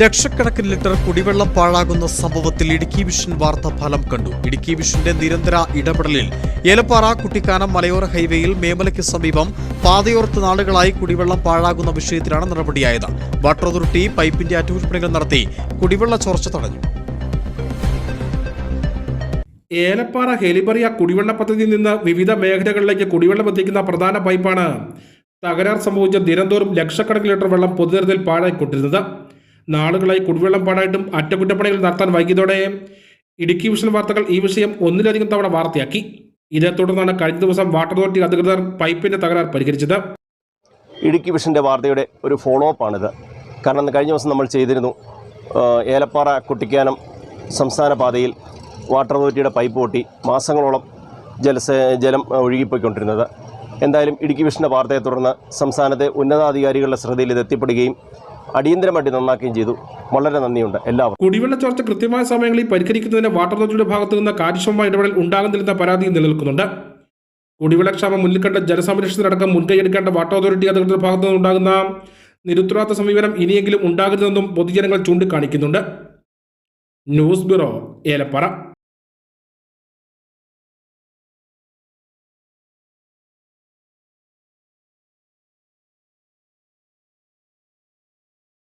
ലക്ഷക്കണക്കിന് ലിറ്റർ കുടിവെള്ളം പാഴാകുന്ന സംഭവത്തിൽ ഇടുക്കി വിഷൻ വാർത്ത ഫലം കണ്ടു. ഇടുക്കി വിഷന്റെ നിരന്തര ഇടപെടലിൽ ഏലപ്പാറ കുട്ടിക്കാനം മലയോര ഹൈവേയിൽ മേമലയ്ക്ക് സമീപം പാതയോർത്ത് നാളുകളായി കുടിവെള്ളം പാഴാകുന്ന വിഷയത്തിലാണ് നടപടിയായത്. വാട്ടർ അതോറിറ്റി പൈപ്പിന്റെ അറ്റകുറ്റപ്പണികൾ നടത്തി കുടിവെള്ള ചോർച്ച തടഞ്ഞു. ഏലപ്പാറ ഹെലിബറിയ കുടിവെള്ള പദ്ധതിയിൽ നിന്ന് വിവിധ മേഖലകളിലേക്ക് കുടിവെള്ളം എത്തിക്കുന്ന പ്രധാന പൈപ്പാണ് തകരാർ സംഭവിച്ച ദിനംതോറും ലക്ഷക്കണക്കിന് ലിറ്റർ വെള്ളം പൊതുതരത്തിൽ പാഴായിക്കൊണ്ടിരുന്നത്. നാളുകളായി കുടിവെള്ളം പാടായിട്ടും അറ്റകുറ്റപ്പണികൾ നടത്താൻ വൈകിയതോടെ ഇടുക്കി വിഷൻ വാർത്തകൾ ഈ വിഷയം ഒന്നിലധികം തവണ വാർത്തയാക്കി. ഇതേ തുടർന്നാണ് കഴിഞ്ഞ ദിവസം വാട്ടർ അതോറിറ്റി അധികൃതർ പൈപ്പിന്റെ തകരാർ പരിഹരിച്ചത്. ഇടുക്കി വിഷന്റെ വാർത്തയുടെ ഒരു ഫോളോ അപ്പ് അപ്പാണിത് കാരണം കഴിഞ്ഞ ദിവസം നമ്മൾ ചെയ്തിരുന്നു ഏലപ്പാറ കുട്ടിക്കാനം സംസ്ഥാന പാതയിൽ വാട്ടർ അതോറിറ്റിയുടെ പൈപ്പ് പൊട്ടി മാസങ്ങളോളം ജലസ ജലം ഒഴുകിപ്പോയിക്കൊണ്ടിരുന്നത്. എന്തായാലും ഇടുക്കി വിഷന്റെ വാർത്തയെ തുടർന്ന് സംസ്ഥാനത്തെ ഉന്നതാധികാരികളുടെ ശ്രദ്ധയിൽ ഇത് എത്തിപ്പെടുകയും അടിയന്തരമായിട്ട് നന്നാക്കുകയും ചെയ്തു. വളരെ നന്ദിയുണ്ട് എല്ലാവർക്കും. കുടിവെള്ള ചോർച്ച കൃത്യമായ സമയങ്ങളിൽ പരിഹരിക്കുന്നതിന് വാട്ടർ അതോറിറ്റിയുടെ ഭാഗത്തു നിന്ന് കാര്യക്ഷമമായ ഇടപെടൽ ഉണ്ടാകുന്നില്ലെന്ന പരാതിയും നിലനിൽക്കുന്നുണ്ട്. കുടിവെള്ളക്ഷാമം മുന്നിൽ കണ്ട ജലസംരക്ഷണത്തിനടക്കം മുൻകൈയെടുക്കേണ്ട വാട്ടർ അതോറിറ്റി അധികൃതരുടെ ഭാഗത്തു നിന്നുണ്ടാകുന്ന നിരുത്തരവാദിത്ത സമീപനം ഇനിയെങ്കിലും ഉണ്ടാകരുതെന്നും പൊതുജനങ്ങൾ ചൂണ്ടിക്കാണിക്കുന്നുണ്ട്. News bureau Elappara.